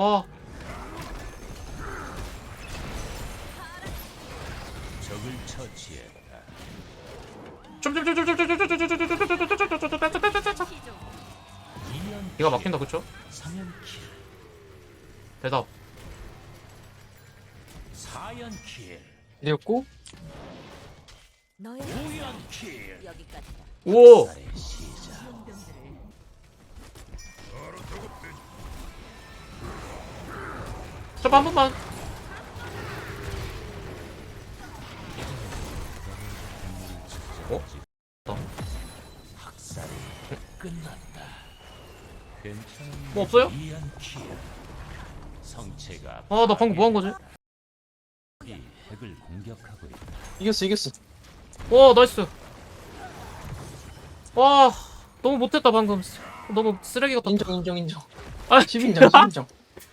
어. 적을 처치했다. 기가 막힌다 그쵸? 대답 사연킬, 이랬고 너의 우연킬. 여기까지다. 오! 저한 번만 어? 괜찮은 뭐 없어요? 이연킬. 성체가 아 나 방금 뭐 한 거지? 이 핵을 공격하고 있다. 이겼어 이겼어 와 나이스 와 너무 못했다 방금 너무 쓰레기 같다 인정 인정 인정 아 10인정 10인정